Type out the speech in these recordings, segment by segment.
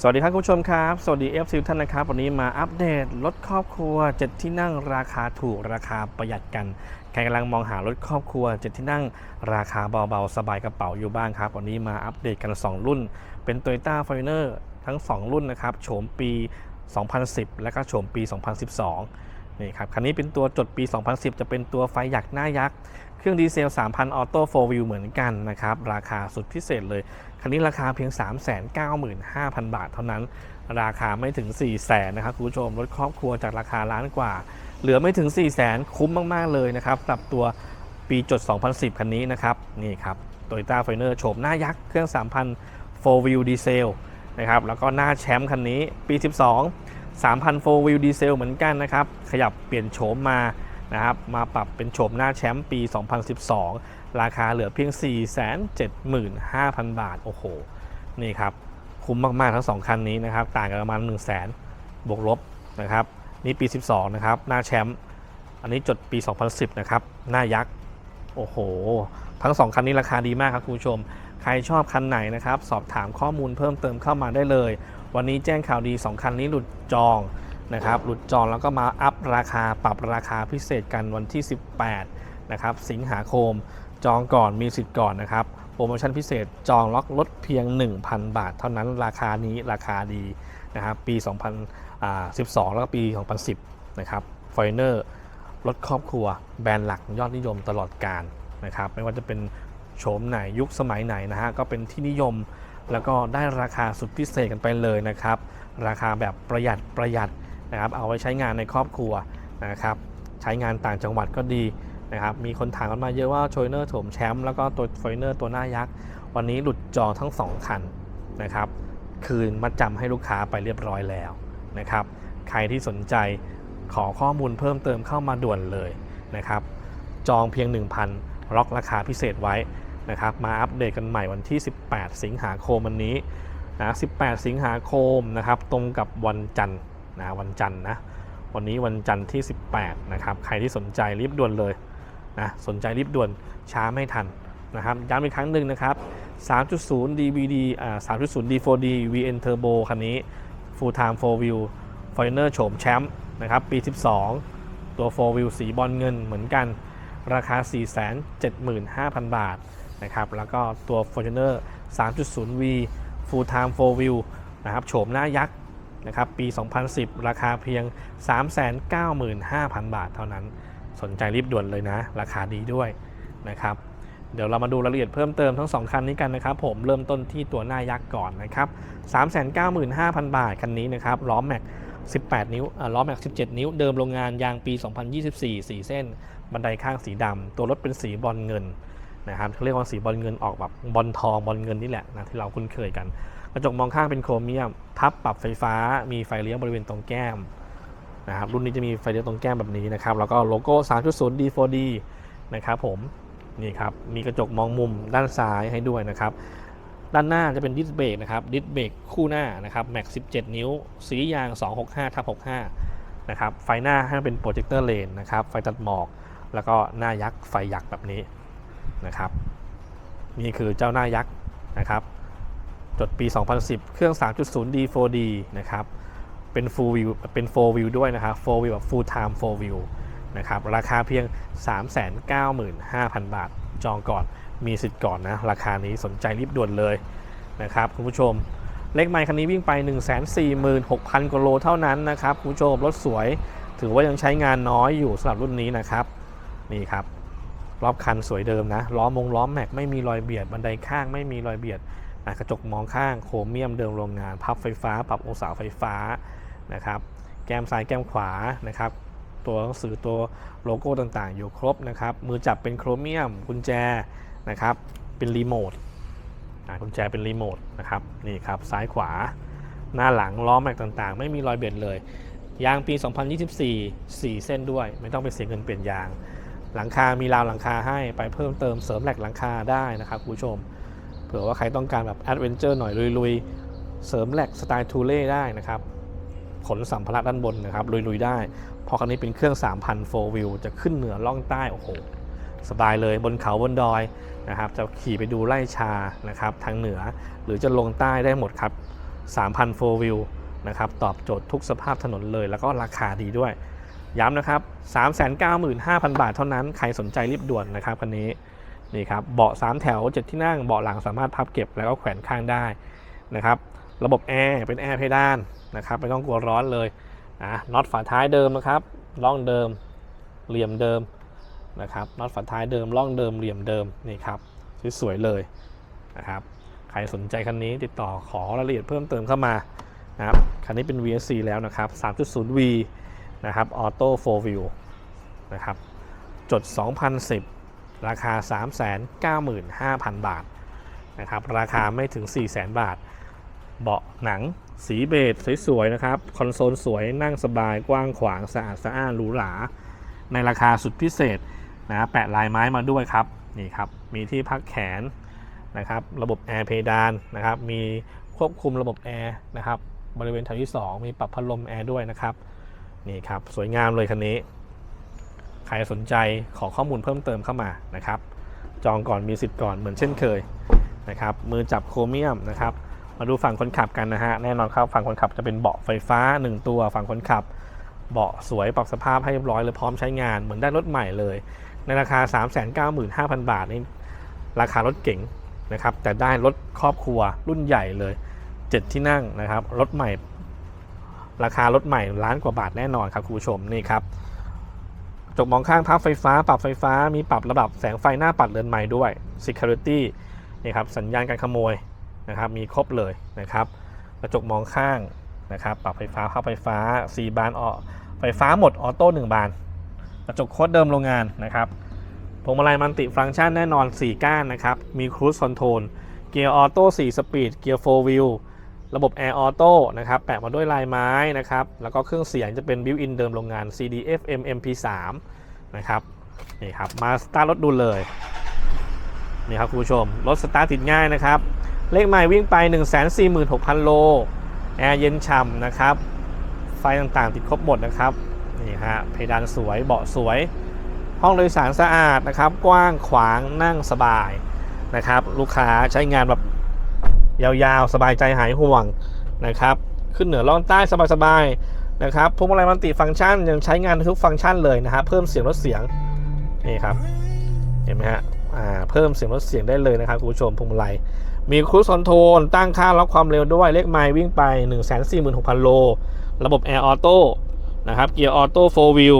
สวัสดีครับคุณผู้ชมครับ สวัสดี f อฟท่านนะครับ วันนี้มาอัปเดตรถครอบครัว 7 ที่นั่งราคาถูกราคาประหยัดกัน ใครกำลังมองหารถครอบครัว 7 ที่นั่งราคาเบาๆ สบายกระเป๋าอยู่บ้างครับ วันนี้มาอัปเดตกัน 2 รุ่น เป็น Toyota f o r t u n e r ทั้ง 2 รุ่นนะครับโฉมปี 2010 และก็โฉมปี 2012 นี่ครับ คันนี้เป็นตัวจดปี 2010 จะเป็นตัวไฟหยักหน้ายักษ์ เครื่องดีเซล 3,000 ออโต้โฟวิวเหมือนกันนะครับ ราคาสุดพิเศษเลย คันนี้ราคาเพียง 395,000 บาทเท่านั้น ราคาไม่ถึง 4 0 0 0 0นะครับคุณผู้ชมรถครอบครัวจากราคาล้านกว่า เหลือไม่ถึง 4 0 0 0 0 0คุ้มมากๆเลยนะครับสำหรับตัวปีจด 2010 คันนี้นะครับนี่ครับ Toyota f i n e r โฉมหน้ายักษ์เครื่อง 3,000 4 wheel diesel นะครับแล้วก็หน้าแชมป์คันนี้ปี 12 3,000 4 wheel diesel เหมือนกันนะครับขยับเปลี่ยนโฉมมานะครับมาปรับเป็นโฉมหน้าแชมป์ปี 2012 ราคาเหลือเพียง 475,000 บาท โอ้โห นี่ครับ คุ้มมาก ๆ ทั้ง 2 คันนี้นะครับ ต่างกันประมาณ 1 0 0 0 0แสนบวกลบนะครับ นี่ปี 12 นะครับ หน้าแชมป์ อันนี้จดปี 2010 นะครับ หน้ายักษ์ โอ้โห ทั้ง 2 คันนี้ราคาดีมากครับคุณผู้ชม ใครชอบคันไหนนะครับ สอบถามข้อมูลเพิ่มเติมเข้ามาได้เลย วันนี้แจ้งข่าวดี 2 คันนี้หลุดจองนะครับ หลุดจองแล้วก็มาอัพราคา ปรับราคาพิเศษกันวันที่ 18 นะครับ สิงหาคม จองก่อนมีสิทธิ์ก่อนนะครับ โปรโมชั่นพิเศษจองล็อกลดเพียง 1,000 บาท เท่านั้นราคานี้ราคาดีนะครับปี 2012 แล้วก็ปี 2010 นะครับฟอยเนอร์รถครอบครัวแบรนด์หลักยอดนิยมตลอดการนะครับไม่ว่าจะเป็นโฉมไหนยุคสมัยไหนนะฮะก็เป็นที่นิยมแล้วก็ได้ราคาสุดพิเศษกันไปเลยนะครับ ราคาแบบประหยัดประหยัดนะครับ เอาไว้ใช้งานในครอบครัวนะครับ ใช้งานต่างจังหวัดก็ดี นะครับมีคนถามกันมาเยอะว่าโชยเนอร์โถมแชมป์แล้วก็ตัวฟอยเนอร์ตัวหน้ายักษ์ วันนี้หลุดจองทั้ง 2 คันนะครับ คืนมัดจำให้ลูกค้าไปเรียบร้อยแล้วนะครับ ใครที่สนใจขอข้อมูลเพิ่มเติมเข้ามาด่วนเลยนะครับ จองเพียง 1,000 ล็อกราคาพิเศษไว้นะครับ มาอัปเดตกันใหม่วันที่ 18 สิงหาคมวันนี้นะ18 สิงหาคมนะครับ ตรงกับวันจันทร์นะวันจันทร์นะวันนี้วันจันทร์ที่ 18 นะครับ ใครที่สนใจรีบด่วนเลย นะสนใจรีบด่วนช้าไม่ทันนะครับย้ำอีกครั้งหนึ่งนะครับ 3.0 DVD อ่า 3.0 D4D VN Turbo คันนี้ Full Time 4 Wheel f o r t u n e r โฉมแชมป์นะครับ ปี 12 ตัว 4 Wheel สีบอลเงินเหมือนกัน ราคา 475,000 บาทนะครับ แล้วก็ตัว Fortuner 3.0V Full Time 4 Wheel นะครับโฉมหน้ายักษ์นะครับ ปี 2010 ราคาเพียง 395,000 บาทเท่านั้น สนใจรีบด่วนเลยนะ ราคาดีด้วยนะครับเดี๋ยวเรามาดูรายละเอียดเพิ่มเติมทั้ง 2 คันนี้กันนะครับ ผมเริ่มต้นที่ตัวหน้ายักษ์ก่อนนะครับ 395,000 บาท คันนี้นะครับล้อแม็ก 18 นิ้วอ่าล้อแม็ก 17 นิ้ว เดิมโรงงานยางปี 2024 สีเส้น บันไดข้างสีดำ ตัวรถเป็นสีบอลเงินนะครับเขาเรียกว่าสีบอลเงินออกแบบบอลทองบอลเงินนี่แหละนะที่เราคุ้นเคยกัน กระจกมองข้างเป็นโครเมียมพับปรับไฟฟ้า มีไฟเลี้ยวบริเวณตรงแก้ม นะครับรุ่นนี้จะมีไฟเลี้ยวตรงแก้มแบบนี้นะครับแล้วก็โลโก้ 3.0 D4D นะครับผมนี่ครับมีกระจกมองมุมด้านซ้ายให้ด้วยนะครับด้านหน้าจะเป็นดิสเบรกนะครับดิสเบรกคู่หน้านะครับแม็ก17 นิ้ว สียาง 265ทับ65นะครับไฟหน้าให้เป็นโปรเจคเตอร์เลนนะครับไฟตัดหมอก แล้วก็หน้ายักษ์ไฟยักษ์แบบนี้นะครับนี่คือเจ้าหน้ายักษ์นะครับจดปี 2010 เครื่อง 3.0 D4D นะครับ เป็น full view เป็น4 view ด้วยนะครับ4 view แบบ full time 4 view นะครับราคาเพียง 395,000 บาทจองก่อนมีสิทธิ์ก่อนนะ ราคานี้สนใจรีบด่วนเลยนะครับคุณผู้ชม เลขไมค์คันนี้วิ่งไป 146,000กว่าโลเท่านั้นนะครับคุณผู้ชมรถสวย ถือว่ายังใช้งานน้อยอยู่สำหรับรุ่นนี้นะครับนี่ครับรอบคันสวยเดิมนะล้อมงล้อมแม็กไม่มีรอยเบียดบันไดข้างไม่มีรอยเบียดกระจกมองข้างโครเมียมเดิมโรงงาน พับไฟฟ้า ปรับองศาไฟฟ้า นะครับ แก้มซ้ายแก้มขวานะครับ ตัวหนังสือตัวโลโก้ต่างๆ อยู่ครบนะครับ มือจับเป็นโครเมียม กุญแจนะครับ เป็นรีโมทกุญแจเป็นรีโมทนะครับ นี่ครับ ซ้ายขวา หน้าหลังล้อแม็กต่างๆ ไม่มีรอยเบียดเลย ยางปี 2024 4 เส้นด้วย ไม่ต้องไปเสียเงินเปลี่ยนยาง หลังคา มีราวหลังคาให้ ไปเพิ่มเติมเสริมแหลกหลังคาได้นะครับคุณผู้ชม เผื่อว่าใครต้องการแบบแอดเวนเจอร์หน่อยลุยๆ เสริมแหลกสไตล์ทูเล่ได้นะครับ ขนสัมภาระด้านบนนะครับลุยๆได้พราะคันนี้เป็นเครื่อง 3,000 4 wheel จะขึ้นเหนือล่องใต้โอ้โหสบายเลยบนเขาบนดอยนะครับจะขี่ไปดูไร่ชานะครับทางเหนือหรือจะลงใต้ได้หมดครับ 3,000 4 wheel นะครับตอบโจทย์ทุกสภาพถนนเลย แล้วก็ราคาดีด้วย ย้ำนะครับ 395,000 บาทเท่านั้น ใครสนใจรีบด่วนนะครับคันนี้นี่ครับเบาะ 3 แถว 7 ที่นั่งเบาะหลังสามารถพับเก็บแล้วก็แขวนข้างได้นะครับระบบแอร์เป็นแอร์เพดาน นะครับไม่ต้องกลัวร้อนเลยอะน็อตฝาท้ายเดิมนะครับร่องเดิมเหลี่ยมเดิมนะครับน็อตฝาท้ายเดิมร่องเดิมเหลี่ยมเดิมนี่ครับสวยๆเลยนะครับใครสนใจคันนี้ติดต่อขอรายละเอียดเพิ่มเติมเข้ามานะครับคันนี้เป็น VSC แล้วนะครับ 3.0V นะครับออโต้4 Wheel นะครับจด 2010 ราคา 395,000 บาทนะครับราคาไม่ถึง 400,000 บาท เบาะหนัง สีเบจสวยๆนะครับ คอนโซลสวยนั่งสบายกว้างขวางสะอาดสะอ้านหรูหรา ในราคาสุดพิเศษนะแปะลายไม้มาด้วยครับนี่ครับ มีที่พักแขนนะครับ ระบบแอร์เพดานนะครับ มีควบคุมระบบแอร์นะครับ บริเวณแถวที่ 2 มีปรับพัดลมแอร์ด้วยนะครับนี่ครับ สวยงามเลยคันนี้ ใครสนใจขอข้อมูลเพิ่มเติมเข้ามานะครับ จองก่อนมีสิทธิ์ก่อนเหมือนเช่นเคยนะครับ มือจับโครเมียมนะครับ มาดูฝั่งคนขับกันนะฮะ แน่นอนครับฝั่งคนขับจะเป็นเบาะไฟฟ้า 1 ตัว ฝั่งคนขับ เบาะสวยปรับสภาพให้เรียบร้อยเลยพร้อมใช้งานเหมือนได้รถใหม่เลย ในราคา 395,000 บาทนี่ราคารถเก๋งนะครับแต่ได้รถครอบครัวรุ่นใหญ่เลย 7 ที่นั่งนะครับรถใหม่ ราคารถใหม่ล้านกว่าบาทแน่นอนครับคุณผู้ชมนี่ครับจกมองข้างพับไฟฟ้า ปรับไฟฟ้ามีปรับระดับแสงไฟหน้าปัดเรือนใหม่ด้วย Security นี่ครับสัญญาณการขโมย นะครับมีครบเลยนะครับกระจกมองข้างนะครับปรับไฟฟ้าพับไฟฟ้า 4 บานออไฟฟ้าหมดออโต้1บาน กระจกโคตรเดิมโรงงานนะครับพวงมาลัยมันติฟังก์ชันแน่นอน 4 ก้านนะครับมีครู e คอนโทรลเกียร์ออโต้4สปีดเกียร์4วิวระบบแอร์ออโต้นะครับแปะมาด้วยลายไม้นะครับแล้วก็เครื่องเสียงจะเป็นบิวอินเดิมโรงงาน CD FM MP3 นะครับนี่ครับมาสตาร์ทรถดูเลยนี่ครับคุณผู้ชมรถสตาร์ทติดง่ายนะครับ เลขใหม่วิ่งไป 146,000 โล แอร์เย็นฉ่ำนะครับ ไฟต่างๆติดครบหมดนะครับ นี่ฮะ เพดานสวย เบาะสวย ห้องโดยสารสะอาดนะครับ กว้างขวางนั่งสบายนะครับ ลูกค้าใช้งานแบบยาวๆ สบายใจหายห่วงนะครับ ขึ้นเหนือล่องใต้สบายๆนะครับ พวงมาลัยมันติฟังก์ชันยังใช้งานทุกฟังก์ชันเลยนะฮะเพิ่มเสียงลดเสียง นี่ครับ เห็นไหมฮะ อ่า เพิ่มเสียงลดเสียงได้เลยนะครับคุณผู้ชมพวงมาลัย มีครู e คอนโทรลตั้งค่าล็อกความเร็วด้วยเลขไมล์วิ่งไป 146,000 โล ระบบแอร์ออโต้นะครับเกียร์ออโต้4 wheel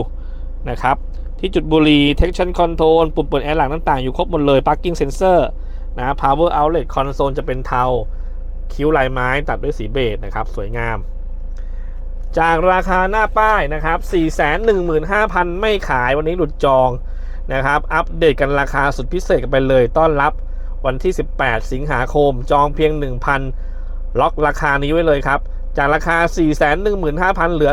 นะครับที่จุดบุหรี่ traction control ปุ่มเปิดแอร์หลังต่างๆ อยู่ครบหมดเลย parking sensor นะ power outlet console จะเป็นเทา คิ้วลายไม้ตัดด้วยสีเบจนะครับ สวยงาม จากราคาหน้าป้ายนะครับ 415,000 ไม่ขายวันนี้หลุดจองนะครับ อัปเดตกันราคาสุดพิเศษกันไปเลยต้อนรับ วันที่ 18 สิงหาคม จองเพียง 1,000 ล็อกราคานี้ไว้เลยครับ จากราคา 415,000 เหลือ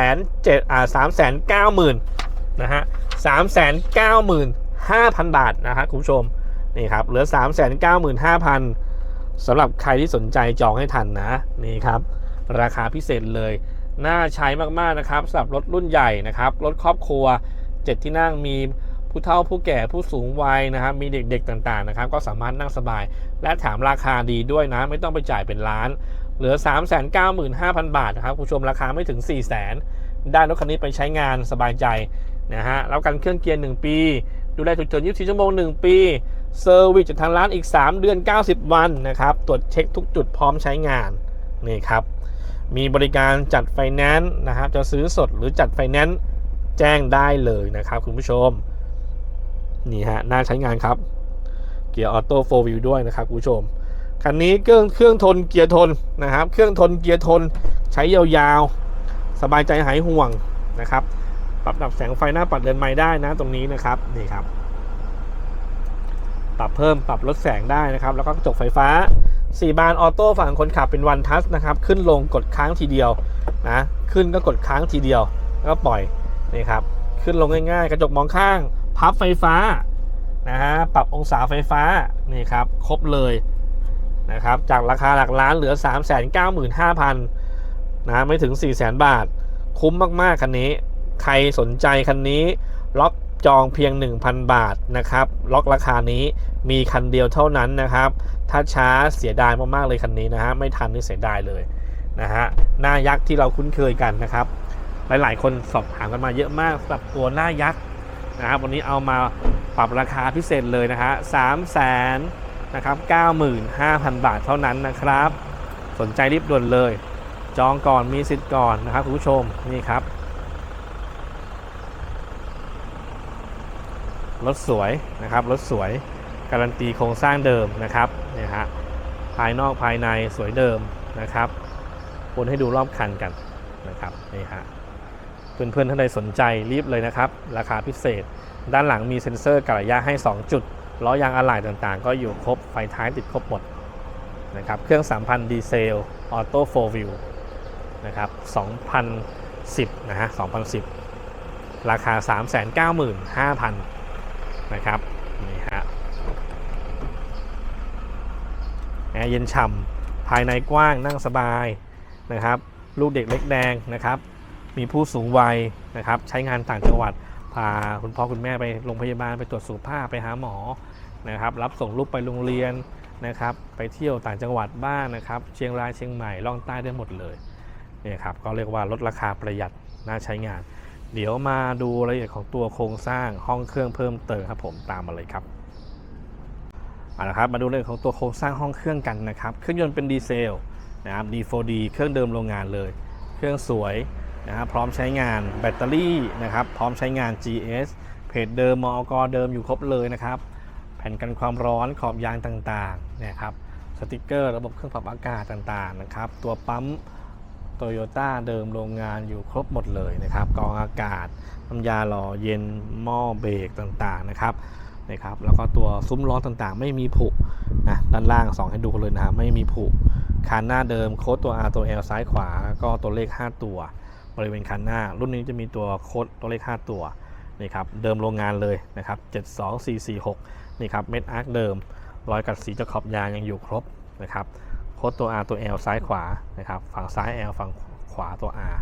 3,700อ่า3,90,000 นะฮะ 395,000 บาทนะครับคุณผู้ชม นี่ครับ เหลือ 395,500สำหรับใครที่สนใจจองให้ทันนะ นี่ครับ ราคาพิเศษเลย น่าใช้มากๆนะครับสำหรับรถรุ่นใหญ่นะครับ รถครอบครัว 7 ที่นั่งมี ผู้เฒ่าผู้แก่ผู้สูงวัยนะครับมีเด็กๆต่างๆนะครับ ก็สามารถนั่งสบาย และแถมราคาดีด้วยนะ ไม่ต้องไปจ่ายเป็นล้าน เหลือ 395,000 บาทนะครับคุณผู้ชมราคาไม่ถึง 400,000ได้รถคันนี้ไปใช้งานสบายใจนะฮะแล้วกันเครื่องเกียร์ 1 ปี ดูแลฉุกเฉิน24 ชั่วโมง 1 ปีเซอร์วิสจากทางร้านอีก 3 เดือน 90 วันนะครับ ตรวจเช็คทุกจุดพร้อมใช้งานนี่ครับมีบริการจัดไฟแนนซ์นะครับ จะซื้อสดหรือจัดไฟแนนซ์แจ้งได้เลยนะครับคุณผู้ชม นี่ฮะน่าใช้งานครับ เกียร์ออโต้โฟวิวด้วยนะครับคุณผู้ชม คันนี้เครื่องเครื่องทนเกียร์ทนนะครับ เครื่องทนเกียร์ทนใช้ยาวๆ สบายใจหายห่วงนะครับ ปรับดับแสงไฟหน้าปัดเรือนไม้ได้นะตรงนี้นะครับนี่ครับ ปรับเพิ่มปรับลดแสงได้นะครับ แล้วก็กระจกไฟฟ้า 4 บานออโต้ฝั่งคนขับเป็นวันทัชนะครับ ขึ้นลงกดค้างทีเดียวนะขึ้นก็กดค้างทีเดียวแล้วก็ปล่อยนี่ครับขึ้นลงง่ายๆ กระจกมองข้าง พับไฟฟ้านะฮะปรับองศาไฟฟ้านี่ครับครบเลยนะครับจากราคาหลักล้านเหลือ 395,000นะไม่ถึง 400,000 บาท คุ้มมาก ๆ คันนี้ ใครสนใจคันนี้ ล็อกจองเพียง 1,000 บาทนะครับ ล็อกราคานี้มีคันเดียวเท่านั้นนะครับ ถ้าช้าเสียดายมาก ๆ เลยคันนี้นะฮะไม่ทันนี่เสียดายเลยนะฮะหน้ายักษ์ที่เราคุ้นเคยกันนะครับ หลาย ๆ คนสอบถามกันมาเยอะมากสำหรับตัวหน้ายักษ์ นะครับวันนี้เอามาปรับราคาพิเศษเลยนะฮะสามแสนนะครับเก้าหมื่นห้าพันบาทเท่านั้นนะครับ สนใจรีบด่วนเลย จองก่อนมีสิทธิ์ก่อนนะครับคุณผู้ชมนี่ครับรถสวยนะครับรถสวยการันตีโครงสร้างเดิมนะครับเนี่ยฮะภายนอกภายในสวยเดิมนะครับวนให้ดูรอบคันกันนะครับนี่ฮะ เพื่อนๆท่านใดสนใจรีบเลยนะครับ ราคาพิเศษ ด้านหลังมีเซ็นเซอร์กระยะให้ 2 จุดล้อยางอะไหล่ต่างๆ ก็อยู่ครบไฟท้ายติดครบหมดนะครับเครื่อง 3,000 ดีเซลออโต้4 Wheel นะครับ2010นะฮะ2010 ราคา 395,000นะครับนี่ฮะแอร์เย็นฉ่ำภายในกว้างนั่งสบายนะครับ ลูกเด็กเล็กแดงนะครับ มีผู้สูงวัยนะครับ ใช้งานต่างจังหวัด พาคุณพ่อคุณแม่ไปโรงพยาบาลไปตรวจสุขภาพไปหาหมอนะครับ รับส่งลูกไปโรงเรียนนะครับ ไปเที่ยวต่างจังหวัดบ้างนะครับ เชียงรายเชียงใหม่ล่องใต้ได้หมดเลยเนี่ยครับก็เรียกว่าลดราคาประหยัดน่าใช้งาน เดี๋ยวมาดูรายละเอียดของตัวโครงสร้างห้องเครื่องเพิ่มเติมครับผมตามมาเลยครับเอาละครับมาดูเรื่องของตัวโครงสร้างห้องเครื่องกันนะครับ เครื่องยนต์เป็นดีเซลนะครับ D4D เครื่องเดิมโรงงานเลย เครื่องสวย นะครับพร้อมใช้งานแบตเตอรี่นะครับพร้อมใช้งาน GS เพจเดิมมอกเดิมอยู่ครบเลยนะครับ แผ่นกันความร้อนขอบยางต่างๆนี่ยครับสติกเกอร์ระบบเครื่องปรับอากาศต่างๆนะครับตัวปั๊มโตโยต้าเดิมโรงงานอยู่ครบหมดเลยนะครับกรองอากาศน้ำยาหล่อเย็นหม้อเบรกต่างๆนะครับนะครับแล้วก็ตัวซุ้มล้อต่างๆ ไม่มีผุนะด้านล่างสองให้ดูกันเลยนะครับไม่มีผุคันหน้าเดิมโค้ดตัว R ตัว L ซ้ายขวาก็ตัวเลข 5 ตัว บริเวณคันหน้า รุ่นนี้จะมีตัวโค้ดตัวเลข 5 ตัวนี่ครับเดิมโรงงานเลยนะครับ 72446 นี่ครับเม็ดอาร์คเดิม รอยกัดสีจะขอบยางยังอยู่ครบนะครับโค้ดตัว R ตัว L ซ้ายขวานะครับฝั่งซ้าย L ฝั่งขวาตัว R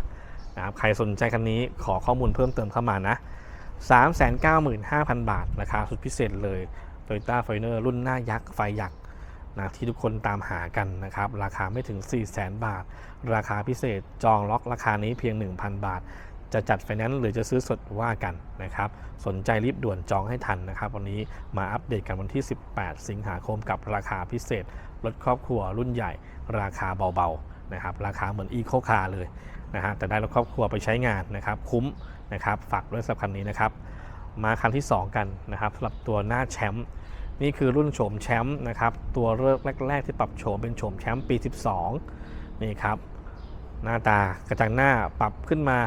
นะครับใครสนใจคันนี้ขอข้อมูลเพิ่มเติมเข้ามานะ 395,000 บาทราคาสุดพิเศษเลย Toyota f i n e r รุ่นหน้ายักษ์ไฟยักษ์ นะที่ทุกคนตามหากันนะครับ ราคาไม่ถึง 400,000บาท ราคาพิเศษจองล็อกราคานี้เพียง 1,000 บาท จะจัดไฟแนนซ์หรือจะซื้อสดว่ากันนะครับ สนใจรีบด่วนจองให้ทันนะครับ วันนี้มาอัปเดตกันวันที่ 18 สิงหาคมกับราคาพิเศษรถครอบครัวรุ่นใหญ่ ราคาเบาๆนะครับราคาเหมือนอีโคคาร์เลยนะฮะแต่ได้รถครอบครัวไปใช้งานนะครับ คุ้มนะครับฝากด้วยสำหรับคันนี้นะครับมาคันที่ 2 กันนะครับสำหรับตัวหน้าแชมป์ นี่คือรุ่นโฉมแชมป์นะครับ ตัวเริ่มแรก ๆ ที่ปรับโฉมเป็นโฉมแชมป์ปี 12 นี่ครับ หน้าตากระจังหน้าปรับขึ้นมา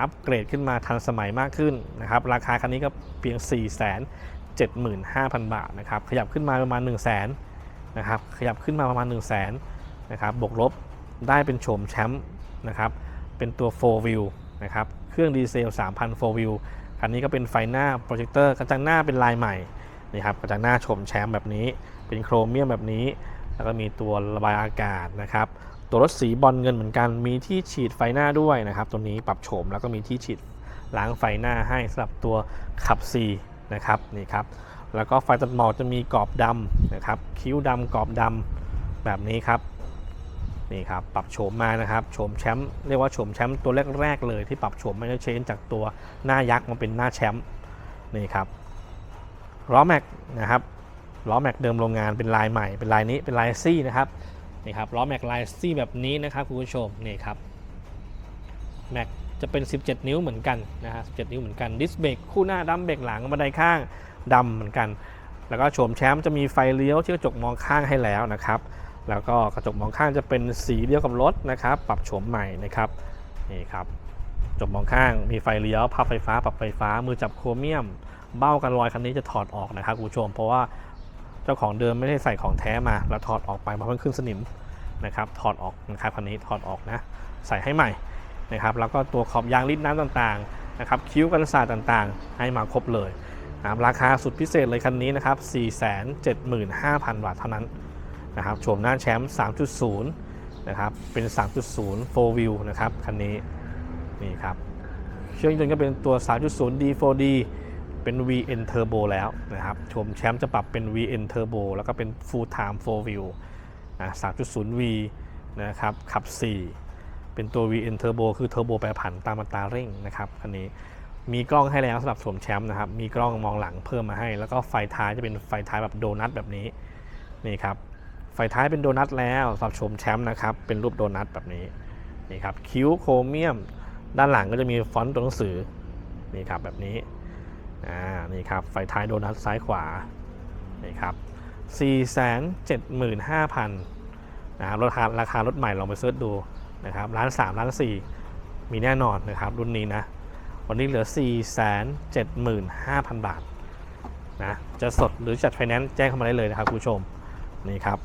อัปเกรดขึ้นมาทันสมัยมากขึ้นนะครับ ราคาคันนี้ก็เพียง 4 7 5 0 0 0 บาทนะครับ ขยับขึ้นมาประมาณ 1 0 0 0 0แนะครับ ขยับขึ้นมาประมาณ 1 0 0 0 0แนะครับ บวกลบได้เป็นโฉมแชมป์นะครับ เป็นตัว 4 wheel นะครับ เครื่องดีเซล 3,000 4 wheel คันนี้ก็เป็นไฟหน้าโปรเจคเตอร์กระจังหน้าเป็นลายใหม่ นี่ครับกระจังหน้าโฉมแชมป์แบบนี้ เป็นโครเมียมแบบนี้ แล้วก็มีตัวระบายอากาศนะครับ ตัวรถสีบอลเงินเหมือนกัน มีที่ฉีดไฟหน้าด้วยนะครับ ตัวนี้ปรับโฉมแล้วก็มีที่ฉีดล้างไฟหน้าให้สำหรับตัวขับ C นะครับนี่ครับ แล้วก็ไฟตัดหมอกจะมีกรอบดำนะครับ คิ้วดำกรอบดำแบบนี้ครับนี่ครับปรับโฉมมานะครับโฉมแชมป์เรียกว่าโฉมแชมป์ตัวแรกๆเลยที่ปรับโฉมไม่ได้เชนจากตัวหน้ายักษ์มาเป็นหน้าแชมป์นี่ครับ ล้อแม็กนะครับล้อแม็กเดิมโรงงานเป็นลายใหม่เป็นลายนี้เป็นลายซี่นะครับนี่ครับล้อแม็กลายซี่แบบนี้นะครับคุณผู้ชมนี่ครับแม็กจะเป็น 17 นิ้วเหมือนกันนะฮะ17 นิ้วเหมือนกันดิสเบรกคู่หน้าดำเบรกหลังบันไดข้างดำเหมือนกัน แล้วก็โฉมแชมป์จะมีไฟเลี้ยวที่กระจกมองข้างให้แล้วนะครับ แล้วก็กระจกมองข้างจะเป็นสีเดียวกับรถนะครับ ปรับโฉมใหม่นะครับนี่ครับ จกมองข้าง มีไฟเลี้ยวพับไฟฟ้าปรับไฟฟ้า มือจับโครเมียม เบ้ากันรอยคันนี้จะถอดออกนะครับคุณผู้ชม เพราะว่าเจ้าของเดิมไม่ได้ใส่ของแท้มา แล้วถอดออกไปมาเพิ่งขึ้นสนิมนะครับ ถอดออกนะครับคันนี้ถอดออกนะ ใส่ให้ใหม่นะครับ แล้วก็ตัวขอบยางริดน้ำต่างๆนะครับ คิ้วกันศาสตร์ต่างๆ ให้มาครบเลยนะครับราคาสุดพิเศษเลยคันนี้นะครับ 475,000 บาทเท่านั้นนะครับ โฉมหน้าแชมป์ 3.0 นะครับ เป็น 3.0 4 wheel นะครับ คันนี้ นี่ครับเครื่องยนต์ก็เป็นตัว 3.0 D4D เป็น VN Turbo แล้วนะครับชมแชมป์จะปรับเป็น VN Turbo แล้วก็เป็น Full Time 4 Wheel อะ 3.0V นะครับขับ 4 เป็นตัว VN Turbo คือเทอร์โบแปรผันตามอัตราเร่งนะครับคันนี้มีกล้องให้แล้วสำหรับสวมแชมป์นะครับ มีกล้องมองหลังเพิ่มมาให้ แล้วก็ไฟท้ายจะเป็นไฟท้ายแบบโดนัทแบบนี้ นี่ครับ ไฟท้ายเป็นโดนัทแล้วสำหรับชมแชมป์นะครับ เป็นรูปโดนัทแบบนี้ นี่ครับ คิ้วโครเมียม ด้านหลังก็จะมีฟอนต์ตัวหนังสือนี่ครับแบบนี้อ่านี่ครับไฟท้ายโดนัทซ้ายขวานี่ครับ475,000นะครับราคาราคารถใหม่ลองไปเสิร์ชดูนะครับล้านสามล้านสี่มีแน่นอนนะครับรุ่นนี้นะวันนี้เหลือ 475,000 บาทนะจะสดหรือจัดไฟแนนซ์แจ้งเข้ามาได้เลยนะครับคุณผู้ชมนี่ครับ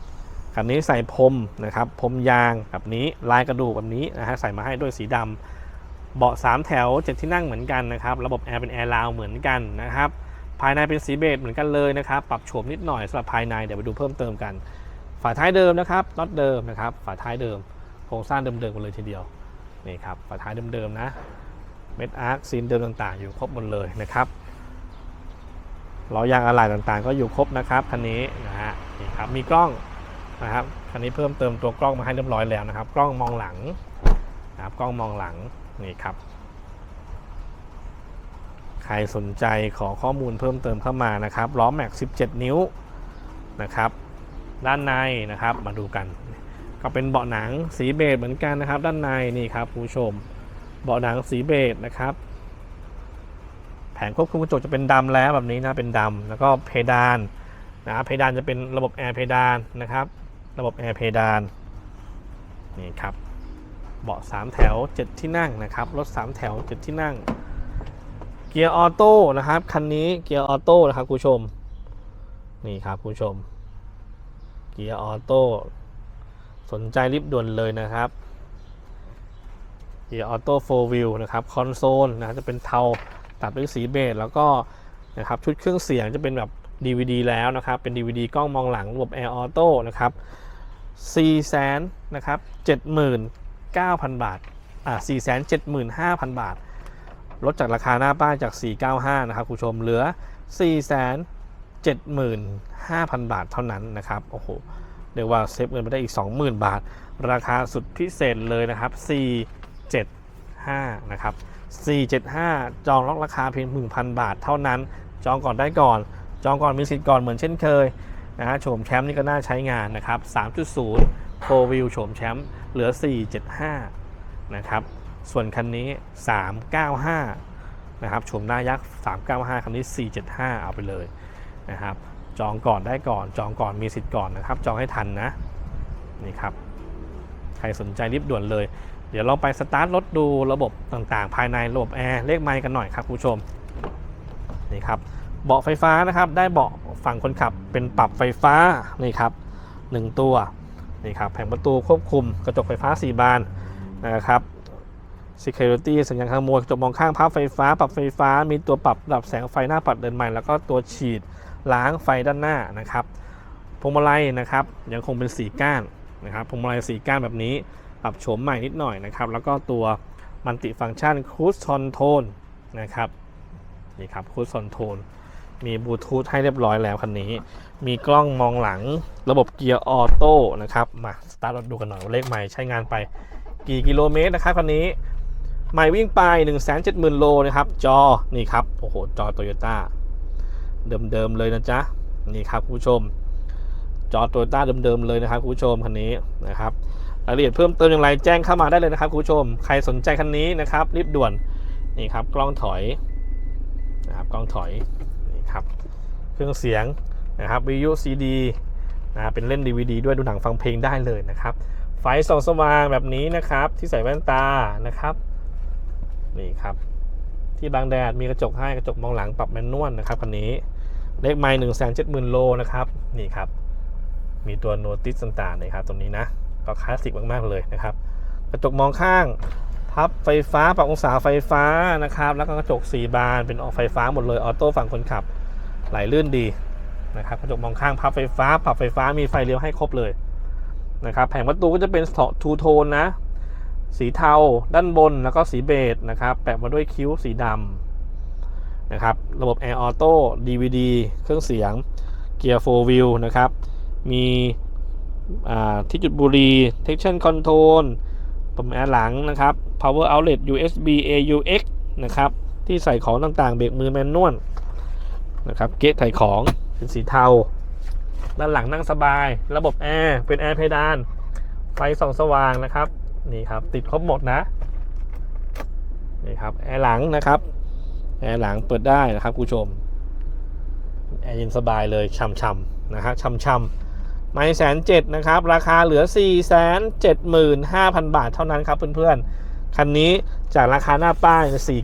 คันนี้ใส่พรมนะครับพรมยางแบบนี้ลายกระดูกแบบนี้นะฮะใส่มาให้ด้วยสีดำ เบาะ3แถว7ที่นั่งเหมือนกันนะครับ ระบบแอร์เป็นแอร์ลาวเหมือนกันนะครับ ภายในเป็นสีเบจเหมือนกันเลยนะครับ ปรับโฉมนิดหน่อยสำหรับภายในเดี๋ยวไปดูเพิ่มเติมกัน ฝาท้ายเดิมนะครับน็อตเดิมนะครับ ฝาท้ายเดิม โครงสร้างเดิมๆกันเลยทีเดียว นี่ครับ ฝาท้ายเดิมๆนะ เม็ดอาร์คซีนเดิมต่างๆ อยู่ครบหมดเลยนะครับ ล้อยางอะไหล่ต่างๆ ก็อยู่ครบนะครับคันนี้นะฮะ นี่ครับ มีกล้องนะครับ คันนี้เพิ่มเติมตัวกล้องมาให้เรียบร้อยแล้วนะครับ กล้องมองหลังนะครับ กล้องมองหลัง นี่ครับ ใครสนใจขอข้อมูลเพิ่มเติมเข้ามานะครับ ล้อแม็ก 17 นิ้วนะครับ ด้านในนะครับมาดูกัน ก็เป็นเบาะหนังสีเบจเหมือนกันนะครับ ด้านในนี่ครับผู้ชม เบาะหนังสีเบจนะครับแผงควบคุมกระจกจะเป็นดำแล้วแบบนี้นะเป็นดำแล้วก็เพดานนะเพดานจะเป็นระบบแอร์เพดานนะครับ ระบบแอร์เพดานนี่ครับ เบาะ3แถว 7 ที่นั่งนะครับ รถ 3 แถว 7 ที่นั่ง เกียร์ออโต้นะครับ คันนี้เกียร์ออโต้นะครับคุณชม นี่ครับคุณชม เกียร์ออโต้ สนใจรีบด่วนเลยนะครับ เกียร์ออโต้โฟวิลนะครับ คอนโซลนะจะเป็นเทาตัดด้วยสีเบจแล้วก็นะครับชุดเครื่องเสียงจะเป็นแบบ DVD แล้วนะครับ เป็น DVD กล้องมองหลังระบบแอร์ออโต้นะครับ4แสนนะครับ 9,000 บาท อ่า475,000 บาท ลดจากราคาหน้าป้ายจาก 495 นะครับคุณผู้ชม เหลือ 475,000 บาทเท่านั้นนะครับ โอ้โห เรียกว่าเซฟเงินไปได้อีก 20,000 บาท ราคาสุดพิเศษเลยนะครับ 475 นะครับ 475 จองล็อกราคาเพียง 1,000 บาทเท่านั้น จองก่อนได้ก่อน จองก่อนมีสิทธิ์ก่อนเหมือนเช่นเคยนะฮะโฉมแชมป์นี่ก็น่าใช้งานนะครับ 3.0 4 Wheel โฉมแชมป์เหลือ 475 นะครับ ส่วนคันนี้ 395 นะครับชมหน้ายักษ์ 395 คันนี้ 475 เอาไปเลยนะครับ จองก่อนได้ก่อน จองก่อนมีสิทธิ์ก่อนนะครับ จองให้ทันนะ นี่ครับ ใครสนใจรีบด่วนเลย เดี๋ยวเราไปสตาร์ทรถดูระบบต่างๆ ภายในระบบแอร์เลขไมค์กันหน่อยครับคุณผู้ชม นี่ครับ เบาะไฟฟ้านะครับ ได้เบาะฝั่งคนขับเป็นปรับไฟฟ้า นี่ครับ 1 ตัว นี่ครับแผงประตูควบคุมกระจกไฟฟ้า 4 บานนะครับ Security สัญญาณขโมยกระจกมองข้างพับไฟฟ้า ปรับไฟฟ้า มีตัวปรับระดับแสงไฟหน้าปัดเดินใหม่ แล้วก็ตัวฉีดล้างไฟด้านหน้านะครับพวงมาลัยนะครับยังคงเป็นสีก้านนะครับพวงมาลัยสีก้านแบบนี้ปรับโฉมใหม่นิดหน่อยนะครับ แล้วก็ตัวมัลติฟัง c t ชันคูสคอนโทนนะครับนี่ครับคูสคอนโทน มีบลูทูธให้เรียบร้อยแล้วคันนี้ มีกล้องมองหลังระบบเกียร์ออโต้นะครับ มาสตาร์ทรถดูกันหน่อยเลขใหม่ใช้งานไปกี่กิโลเมตรนะครับคันนี้ใหม่วิ่งไป 1 7 0 0 0 0 โลนะครับ จอนี่ครับ โอ้โห จอโตโยต้าเดิมๆเลยนะจ๊ะ นี่ครับคุณผู้ชม จอโตโยต้าเดิมๆเลยนะครับคุณผู้ชมคันนี้นะครับรายละเอียดเพิ่มเติมอย่างไรแจ้งเข้ามาได้เลยนะครับคุณผู้ชม ใครสนใจคันนี้นะครับ รีบด่วนนี่ครับกล้องถอยนะครับกล้องถอย เครื่องเสียงนะครับวิทยุซีดีนะเป็นเล่น DVD ด้วยดูหนังฟังเพลงได้เลยนะครับ ไฟส่องสว่างแบบนี้นะครับ ที่ใส่แว่นตานะครับนี่ครับที่บางแดดมีกระจกให้กระจกมองหลังปรับแมนนวลนะครับคันนี้เลขไมล์หนึ่งแสนเจ็ดหมื่นโลนะครับนี่ครับ มีตัวโน้ติสต่างๆนะครับตรงนี้นะก็คลาสสิกมากๆเลยนะครับ กระจกมองข้างพับไฟฟ้าปรับองศาไฟฟ้านะครับ แล้วก็กระจก 4 บานเป็นออกไฟฟ้าหมดเลยออโต้ฝั่งคนขับ ไหลลื่นดีนะครับกระจกมองข้างพับไฟฟ้าปรับไฟฟ้ามีไฟเลี้ยวให้ครบเลยนะครับแผงประตูก็จะเป็นทูโทนนะ สีเทาด้านบนแล้วก็สีเบจนะครับแปะมาด้วยคิ้วสีดำนะครับระบบ Air Auto DVD เครื่องเสียงเกียร์4 wheel นะครับ มีที่จุดบุรี่ traction control ปุ่มแอร์หลังนะครับ power outlet USB AUX นะครับ ที่ใส่ของต่างๆ เบรกมือแมนนวล นะครับ เกะไถ่ของเป็นสีเทา ด้านหลังนั่งสบาย ระบบแอร์เป็นแอร์เพดาน ไฟส่องสว่างนะครับ นี่ครับ ติดครบหมดนะ นี่ครับ แอร์หลังนะครับ แอร์หลังเปิดได้นะครับคุณผู้ชม แอร์เย็นสบายเลยช่ำๆนะฮะช่ำๆไม่แสนเจ็ดนะครับ ราคาเหลือ 4 7 5 0 0 0 บาทเท่านั้นครับเพื่อนๆ คันนี้จากราคาหน้าป้าย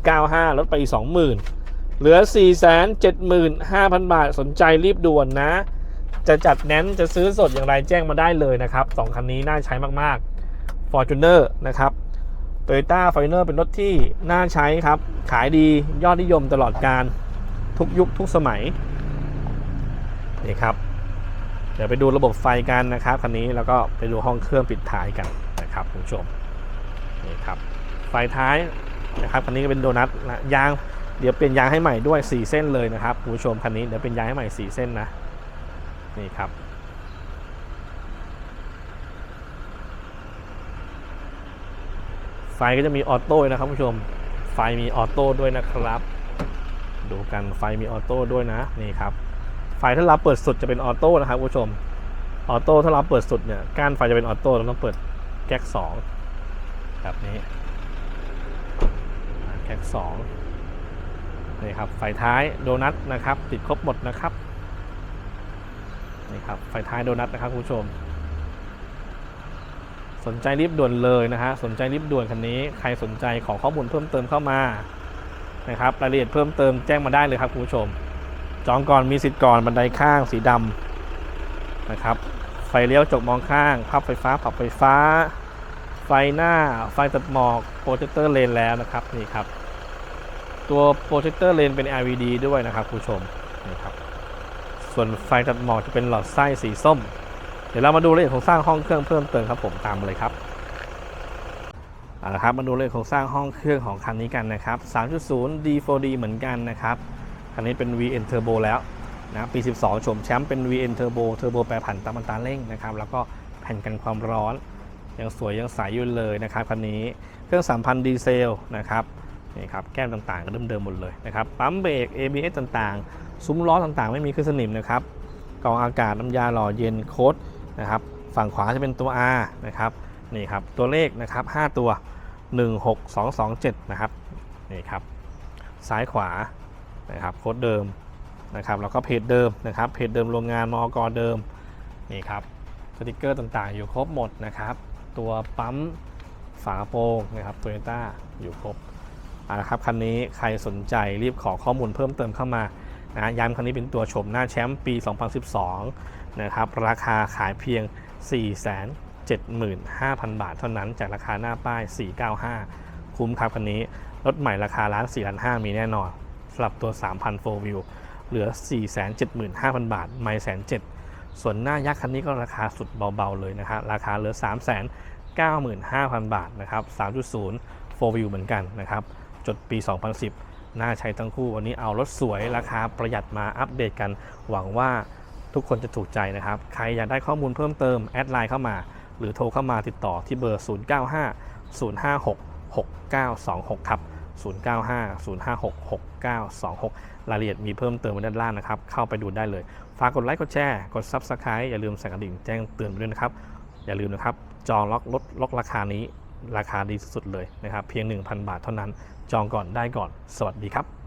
495 ลดไปอีก 20,000 เหลือ 4 7 5 0 0 0 บาทสนใจรีบด่วนนะ จะจัดแน้นจะซื้อสดอย่างไรแจ้งมาได้เลยนะครับสองคันนี้น่าใช้มากๆ Fortuner นะครับ Toyota f o r t u n e r เป็นรถที่น่าใช้ครับ ขายดียอดนิยมตลอดการทุกยุคทุกสมัยนี่ครับ เดี๋ยวไปดูระบบไฟกันนะครับคันนี้แล้วก็ไปดูห้องเครื่องปิดท้ายกันนะครับคุณผู้ชมนี่ครับไฟท้ายนะครับคันนี้ก็เป็นโดนัทนะยาง เดี๋ยวเปลี่ยนยางให้ใหม่ด้วย 4 เส้นเลยนะครับคุณผู้ชมคันนี้เดี๋ยวเป็นยางให้ใหม่ 4 เส้นนะนี่ครับไฟก็จะมีออโต้นะครับผู้ชม ไฟมีออโต้ด้วยนะครับ ดูกันไฟมีออโต้ด้วยนะนี่ครับ ไฟถ้าเราเปิดสุดจะเป็นออโต้นะครับผู้ชม ออโต้ถ้าเราเปิดสุดเนี่ยก้านไฟจะเป็นออโต้เราต้องเปิดแก๊กสองแบบนี้แก๊กสอง นี่ครับไฟท้ายโดนัทนะครับ ติดครบหมดนะครับนี่ครับไฟท้ายโดนัทนะครับคุณผู้ชม สนใจรีบด่วนเลยนะฮะสนใจรีบด่วนคันนี้ใครสนใจขอข้อมูลเพิ่มเติมเข้ามานะครับรายละเอียดเพิ่มเติมแจ้งมาได้เลยครับคุณผู้ชม จองก่อนมีสิทธิ์ก่อนบันไดข้างสีดำนะครับ ไฟเลี้ยวจกมองข้างพับไฟฟ้าปรับไฟฟ้า ไฟหน้า ไฟตัดหมอกโปรเจคเตอร์เลนแล้วนะครับนี่ครับ ตัวโปรเจคเตอร์เลนเป็น LED ด้วยนะครับคุณผู้ชมนี่ครับส่วนไฟตัดหมอกจะเป็นหลอดไส้สีส้ม เดี๋ยวเรามาดูรายละเอียดโครงสร้างห้องเครื่องเพิ่มเติมครับผมตามมาเลยครับเอาละครับมาดูรายละเอียดโครงสร้างห้องเครื่องของคันนี้กันนะครับ 3.0 D4D เหมือนกันนะครับ คันนี้เป็น VN Turbo แล้วนะปี 12 ชมแชมป์เป็น VN Turbo Turbo แปรผันตามอัตราเร่งนะครับ แล้วก็แผ่นกันความร้อน ยังสวยยังใสอยู่เลยนะครับคันนี้ เครื่อง 3,000 ดีเซลนะครับ นี่ครับแก้มต่างๆก็เดิมๆหมดเลยนะครับปั๊มเบรก ABS ต่างๆ ซุ้มล้อต่างๆ ไม่มีขึ้นสนิมนะครับกองอากาศน้ำยาหล่อเย็นโค้ดนะครับฝั่งขวาจะเป็นตัว R นะครับนี่ครับตัวเลขนะครับ 5 ตัว 16227 นะครับนี่ครับซ้ายขวานะครับโค้ดเดิมนะครับแล้วก็เพจเดิมนะครับเพจเดิมโรงงานมอกรเดิมนี่ครับสติกเกอร์ต่างๆ อยู่ครบหมดนะครับ ตัวปั๊มฝากระโปรงนะครับโตโยต้าอยู่ครบ เอาละครับคันนี้ใครสนใจรีบขอข้อมูลเพิ่มเติมเข้ามานะย้ำคันนี้เป็นตัวชมหน้าแชมป์ปี 2012 นะครับ ราคาขายเพียง 475,000 บาทเท่านั้นจากราคาหน้าป้าย 495 คุ้มครับคันนี้รถใหม่ราคาล้าน4ล้าน5มีแน่นอนสำหรับตัว 3,000 4 View เหลือ 475,000 บาท ไม่แสนเจ็ดส่วนหน้ายักษ์คันนี้ก็ราคาสุดเบาๆเลยนะครับราคาเหลือ 395,000 บาทนะครับ 3.0 4 View เหมือนกันนะครับ จดปี 2010 น่าใช้ทั้งคู่วันนี้เอารถสวยราคาประหยัดมาอัปเดตกัน หวังว่าทุกคนจะถูกใจนะครับ ใครอยากได้ข้อมูลเพิ่มเติม แอดไลน์เข้ามา หรือโทรเข้ามาติดต่อที่เบอร์ 095 056 6926 ครับ 0950566926 รายละเอียดมีเพิ่มเติมไว้ด้านล่างนะครับ เข้าไปดูได้เลย ฝากกดไลค์ กดแชร์ กด Subscribe อย่าลืมสั่นกระดิ่งแจ้งเตือนด้วยนะครับ อย่าลืมนะครับ จองล็อกลดล็อกราคานี้ ราคาดีสุดๆเลยนะครับ เพียง 1,000 บาทเท่านั้น จองก่อนได้ก่อน สวัสดีครับ